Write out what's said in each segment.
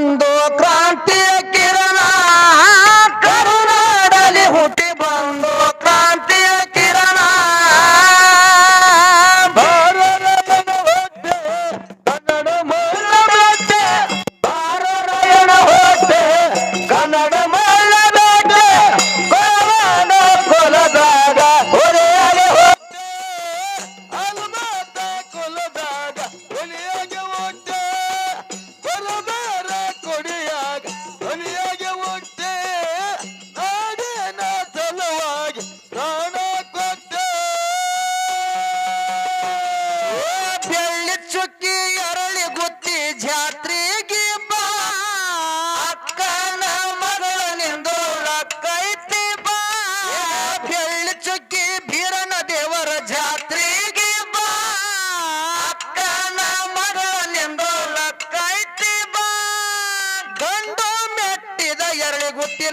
cuando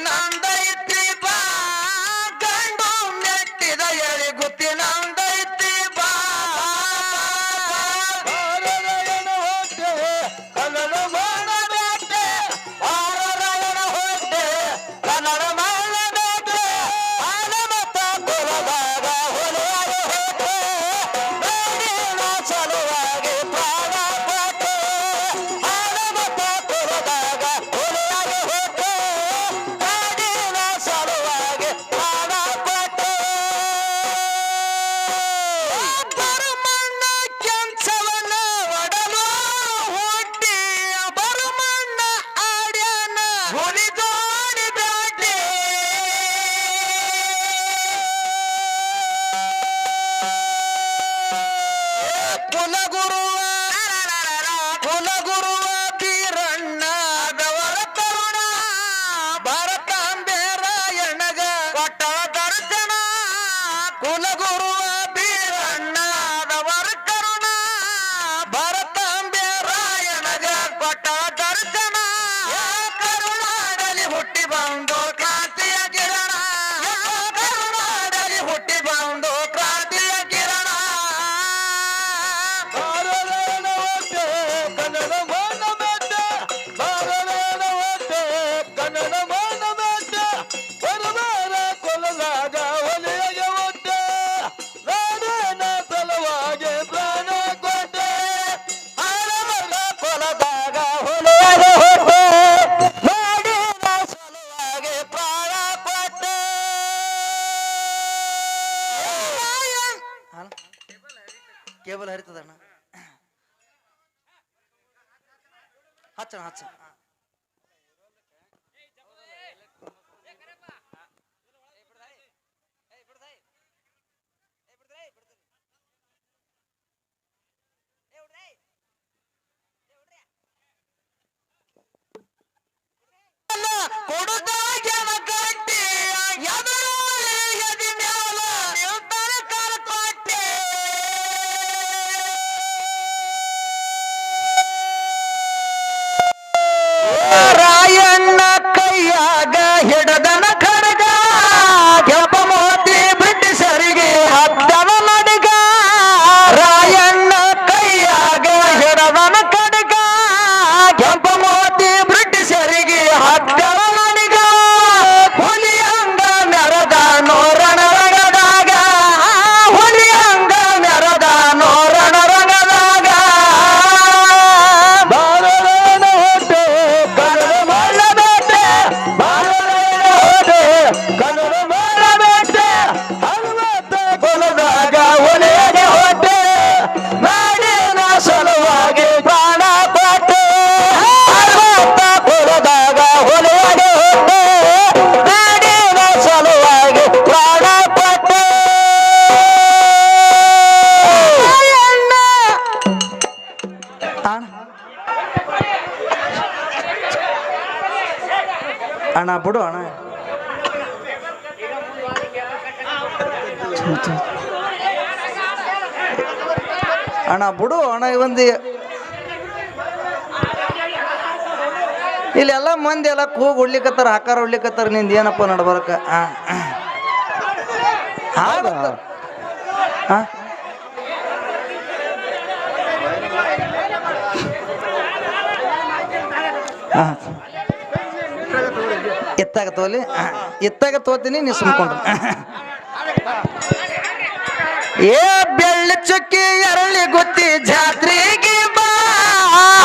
ಎರಳಿ গণিত tangata. ಅಣ್ಣ ಬಿಡು ಅಣ್ಣ. ಅಣ್ಣ ಬಿಡು ಅಣ್ಣ ಒಂದು ಇಲ್ಲೆಲ್ಲ ಮಂದಿ ಎಲ್ಲ ಕೂಗ್ ಹೊಡ್ಲಿಕತ್ತಾರ ಹಾಕಾರ ಹೊಡ್ಲಿಕತ್ತಾರ ನಿಂದ ಏನಪ್ಪ ನಡ್ಬಾರಕ? ಹಾ ಹಾ. ಎತ್ತಾಗ ತೋಲಿ ಆ, ಎತ್ತಾಗ ತೋತೀನಿ ನೀ ಸುಮ್ಕೊಂಡ್ರು ಏ ಬೆಳ್ಳ ಚುಕ್ಕಿ ಎರಳಿ ಗುತ್ತಿ ಜಾತ್ರೆಗೆ ಬಾ.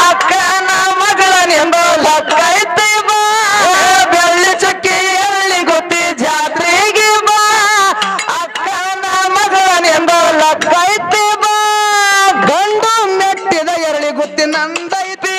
ಅಕ್ಕನ ಮಗಳ ನಿಂದ ಲಕ್ಕೈತಿ ಬಾ. ಬೆಳ್ಳ ಚುಕ್ಕಿ ಎರಳಿ ಗುತ್ತಿ ಜಾತ್ರೆಗೆ ಬಾ. ಅಕ್ಕನ ಮಗಳ ನಿಂದ ಲಕ್ಕೈತಿ ಬಾ. ಗಂಡು ಮೆಟ್ಟಿದ ಎರಳಿ ಗುತ್ತಿ ನಂದೈತಿ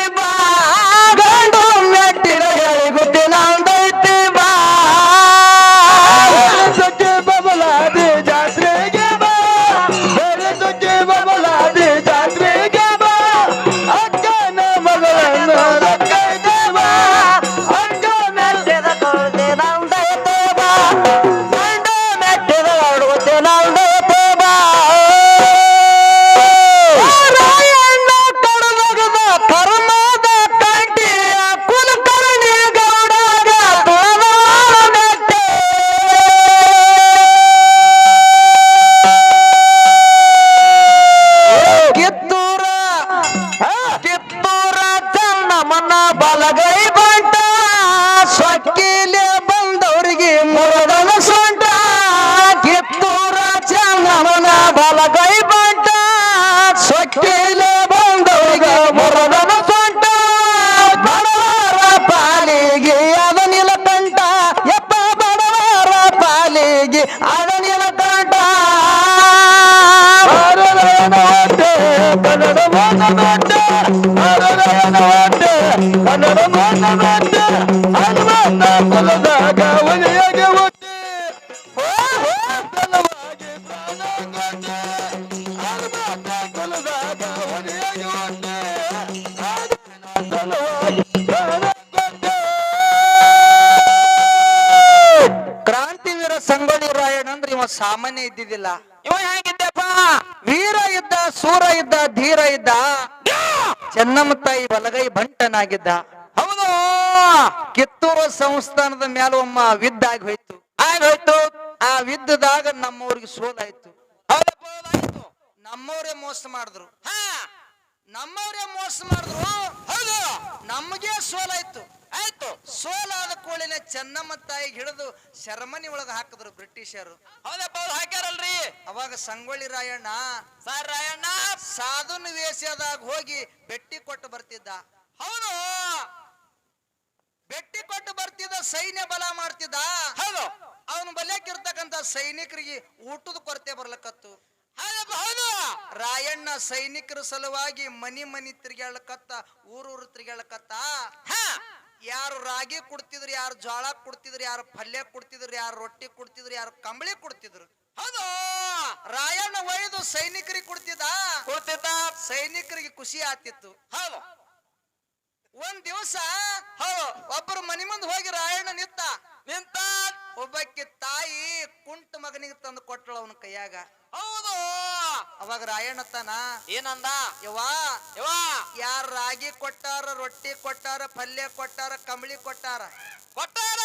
ಸಾಮಾನ್ಯ ಇದ್ದಿದ್ದಿಲ್ಲ. ಇವ ಹೇಗಿದ್ದಪ್ಪ? ವೀರ ಇದ್ದ ಸೂರ ಇದ್ದ ಧೀರ ಇದ್ದ ಚೆನ್ನಮ್ಮ ತಾಯಿ ಬಲಗೈ ಬಂಟನಾಗಿದ್ದ. ಹೌದು. ಕಿತ್ತೂರು ಸಂಸ್ಥಾನದ ಮೇಲೆ ಒಮ್ಮ ವಿದ್ದ ಆಗಿ ಹೋಯ್ತು. ಆ ವಿದ್ದದಾಗ ನಮ್ಮವ್ರಿಗೆ ಸೋಲಾಯ್ತು. ಹೌದಪ್ಪ ನಮ್ಮವರೇ ನಮ್ಮವ್ರೇ ಮೋಸ ಮಾಡಿದ್ರು. ಹಾ. ನಮ್ಮವ್ರೇ ಮೋಸ ಮಾಡಿದ್ರು. ಹೌದು. ನಮಗೆ ಸೋಲಾಯ್ತು ಆಯ್ತು. ಸೋಲಾದ ಕೂಳಿನ ಚೆನ್ನಮ್ಮ ತಾಯಿಗೆ ಹಿಡಿದು ಶರಮನಿ ಒಳಗ ಹಾಕಿದ್ರು ಬ್ರಿಟಿಷರು. ಹೌದಪ್ಪ ಅವ್ರು ಹಾಕ್ಯಾರಲ್ರಿ? ಅವಾಗ ಸಂಗೊಳ್ಳಿ ರಾಯಣ್ಣ ಸರ್ ರಾಯಣ್ಣ? ಸಾಧುನ ವೇಷದಾಗ ಹೋಗಿ ಬೆಟ್ಟಿ ಕೊಟ್ಟು ಬರ್ತಿದ್ದ. ಹೌದು. ಬೆಟ್ಟಿ ಕೊಟ್ಟು ಬರ್ತಿದ್ದ ಸೈನ್ಯ ಬಲ ಮಾಡ್ತಿದ್ದ. ಹೌದು. ಅವನು ಬಲ್ಯಕ್ಕಿರ್ತಕ್ಕಂತ ಸೈನಿಕರಿಗೆ ಊಟದ ಕೊರತೆ ಬರ್ಲಕತ್ತು. ಹೌದು. ರಾಯಣ್ಣ ಸೈನಿಕರ ಸಲುವಾಗಿ ಮನಿ ಮನಿ ತಿರ್ಗ್ಯಾಳಕತ್ತ ಊರೂರು ತಿರ್ಗ್ಯಾಳಕತ್ತ ಹಾ. ಯಾರು ರಾಗಿ ಕೊಡ್ತಿದ್ರು ಯಾರು ಜೋಳ ಕೊಡ್ತಿದ್ರು ಯಾರು ಪಲ್ಯ ಕೊಡ್ತಿದ್ರು ಯಾರು ರೊಟ್ಟಿ ಕೊಡ್ತಿದ್ರು ಯಾರು ಕಂಬಳಿ ಕೊಡ್ತಿದ್ರು. ಹೌದು. ರಾಯಣ್ಣ ಒಯ್ದು ಸೈನಿಕರಿಗೆ ಕೊಡ್ತಿದ್ದ? ಕೊಡ್ತಿದ್ದ. ಸೈನಿಕರಿಗೆ ಖುಷಿ ಆತಿತ್ತು ಹೌದು. ಒಂದ್ ದಿವಸ ಹೌದು. ಒಬ್ಬರು ಮನಿ ಮುಂದೆ ಹೋಗಿ ರಾಯಣ್ಣ ನಿಂತ ನಿಂತ. ಒಬ್ಬಕ್ಕೆ ತಾಯಿ ಕುಂಟ ಮಗನಿಗೆ ತಂದು ಕೊಟ್ಟಳು ಅವನ ಕೈಯಾಗ. ಹೌದು. ಅವಾಗ ರಾಯಣ್ಣ ತಾನ ಏನಂದ? ಯವ್ವಾ ಯವಾ ಯಾರ ರಾಗಿ ಕೊಟ್ಟಾರ ರೊಟ್ಟಿ ಕೊಟ್ಟಾರ ಪಲ್ಯ ಕೊಟ್ಟಾರ ಕಂಬಳಿ ಕೊಟ್ಟಾರ? ಕೊಟ್ಟಾರ?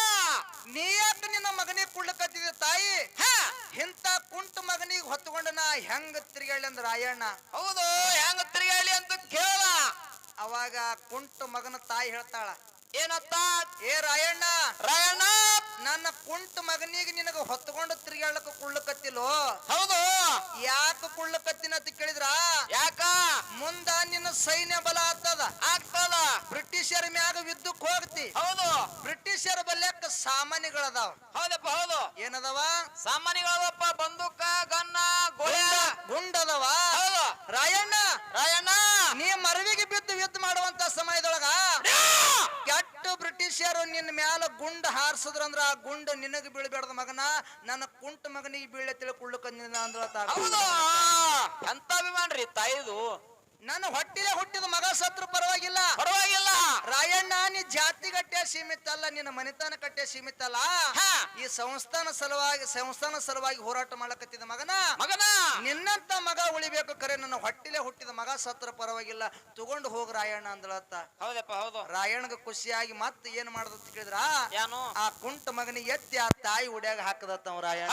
ನೀ ಯಾಕ ನಿನ್ನ ಮಗನಿಗೆ ಕುಳ್ಳಕತ್ತಿದ ತಾಯಿ? ಇಂತ ಕುಂಟ ಮಗನಿಗೆ ಹೊತ್ಕೊಂಡ ನಾ ಹೆಂಗ ತಿರ್ಗಾಳಿ ಅಂದ್ರ ರಾಯಣ್ಣ? ಹೌದು ಹೆಂಗ ತಿರುಗಾಳಿ ಅಂತ ಕೇಳ. ಅವಾಗ ಕುಂಟ ಮಗನ ತಾಯಿ ಹೇಳ್ತಾಳ ಏನತ್ತ ಏ ರಾಯಣ್ಣ. ರಾಯಣ್ಣ! ನನ್ನ ಕುಂಟ ಮಗನಿಗೆ ನಿನಗ ಹೊತ್ಕೊಂಡು ತಿರುಗಾಳಕ್ಕ ಕುಳ್ಳಕತ್ತಿಲೋ ಹೌದು. ಯಾಕ ಕುಳ್ಳಕತ್ತಿನ ಅಂತ ಕೇಳಿದ್ರ? ಯಾಕ? ಮುಂದ ನಿನ್ನ ಸೈನ್ಯ ಬಲ ಆಗ್ತದ. ಆಗ್ತದ. ಬ್ರಿಟಿಷರ ಮ್ಯಾಗ ವಿದ್ಯುಕ್ ಹೋಗ್ತಿ. ಹೌದು. ಬ್ರಿಟಿಷರ ಬಲ್ಯಕ್ಕ ಸಾಮಾನ್ಯಗಳದಾವ. ಹೌದಪ್ಪ ಹೌದು. ಏನದವ? ಸಾಮಾನ್ಯಗಳದಪ್ಪ ಬಂದೂಕ ಗನ್ನ ಗೋಳ. ಗುಂಡದವ? ಹೌದು. ರಾಯಣ್ಣ. ರಾಯಣ್ಣ! ನೀ ಮರವಿಗೆ ಬಿದ್ದು ಯುದ್ಧ ಮಾಡುವಂತ ಸಮಯದೊಳಗ ಬ್ರಿಟಿಷರು ನಿನ್ನ ಮ್ಯಾಲ ಗುಂಡ ಹಾರಿಸಿದ್ರಂದ್ರ ಆ ಗುಂಡ ನಿನಗ ಬೀಳ್ಬೇಡ್ದ ಮಗನ? ನನ್ನ ಕುಂಟ ಮಗನಿಗೆ ಬೀಳ ತಿಳ್ಕೊಳ್ಳಕ ಅಂದ್ರ ಹೌದು? ಅಭಿಮಾನ ಅಭಿಮಾನ್ರಿ ತಾಯಿದು. ನನ್ನ ಹೊಟ್ಟಿಲೆ ಹುಟ್ಟಿದ ಮಗ ಸತ್ರು ಪರವಾಗಿಲ್ಲ. ಪರವಾಗಿಲ್ಲ. ರಾಯಣ್ಣ ನೀ ಜಾತಿ ಕಟ್ಟೆ ಸೀಮಿತ ಅಲ್ಲ ನಿನ್ನ ಮನೆತನ ಕಟ್ಟೆ ಸೀಮಿತ ಅಲ್ಲ ಹಾ. ಈ ಸಂಸ್ಥಾನ ಸಲುವಾಗಿ ಸಂಸ್ಥಾನ ಸಲುವಾಗಿ ಹೋರಾಟ ಮಾಡಕತ್ತಿದ ಮಗನ? ಮಗನ. ನಿನ್ನಂತ ಮಗ ಉಳಿಬೇಕು ಕರೆ ನನ್ನ ಹೊಟ್ಟಿಲೆ ಹುಟ್ಟಿದ ಮಗ ಸತ್ರ ಪರವಾಗಿಲ್ಲ. ತಗೊಂಡು ಹೋಗ ರಾಯಣ್ಣ ಅಂದಳತ್ತ. ಹೌದಪ್ಪ ಹೌದು. ರಾಯಣ್ಣಗ ಖುಷಿಯಾಗಿ ಮತ್ ಏನ್ ಮಾಡ್ದ ಕೇಳಿದ್ರ? ಆ ಕುಂಟ ಮಗನಿಗೆ ಎತ್ತಿ ಆ ತಾಯಿ ಉಡ್ಯಾಗ ಹಾಕದತ್ತ ರಾಯಣ್ಣ.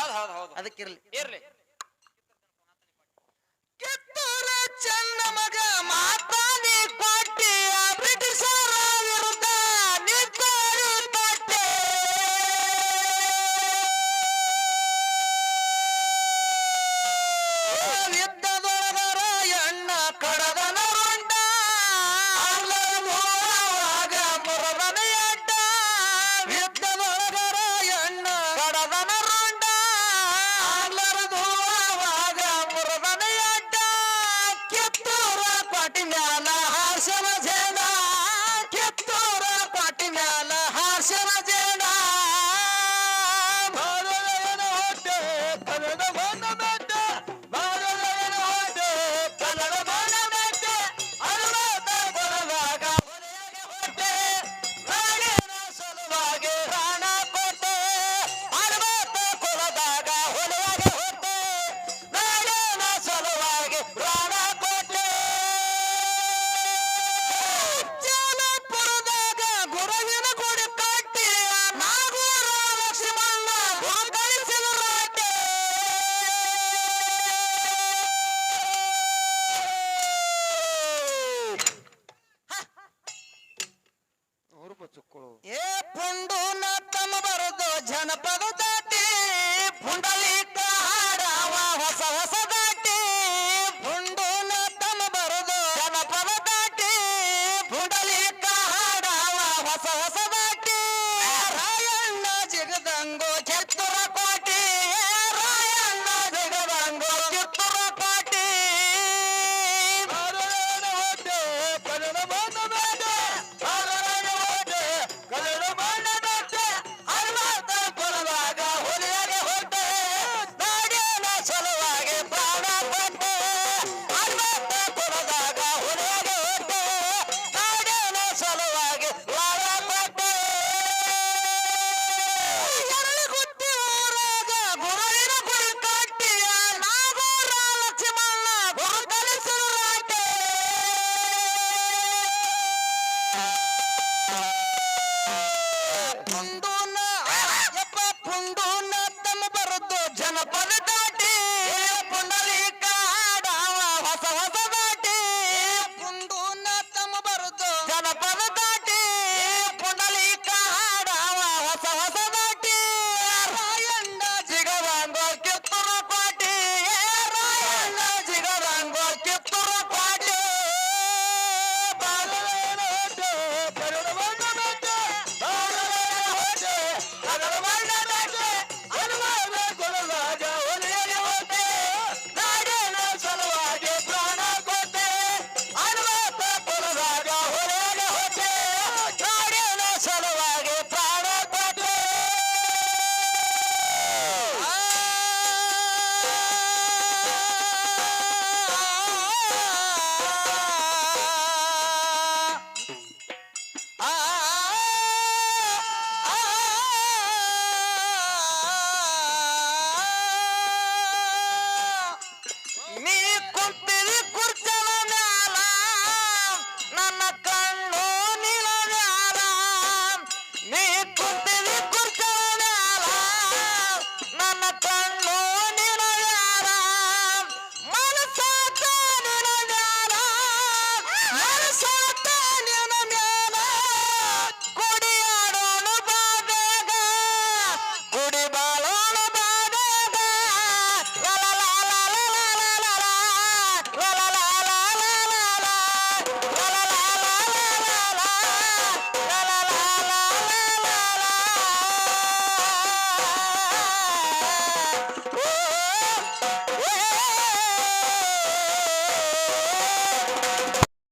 ಅದಕ್ಕಿರ್ಲಿ. ಇರ್ಲಿ ಕಿತ್ತೂರ ಚೆನ್ನ ಮಗ ಮಾತಾಡಿ ಕೊಟ್ಟಿಯ ಬ್ರಿಟಿಷರ ವಿರುದ್ಧ ನಿಂತೋಡಿ ಕೊಟ್ಟೆ ಯುದ್ಧದೊಳಗರ off, off, off.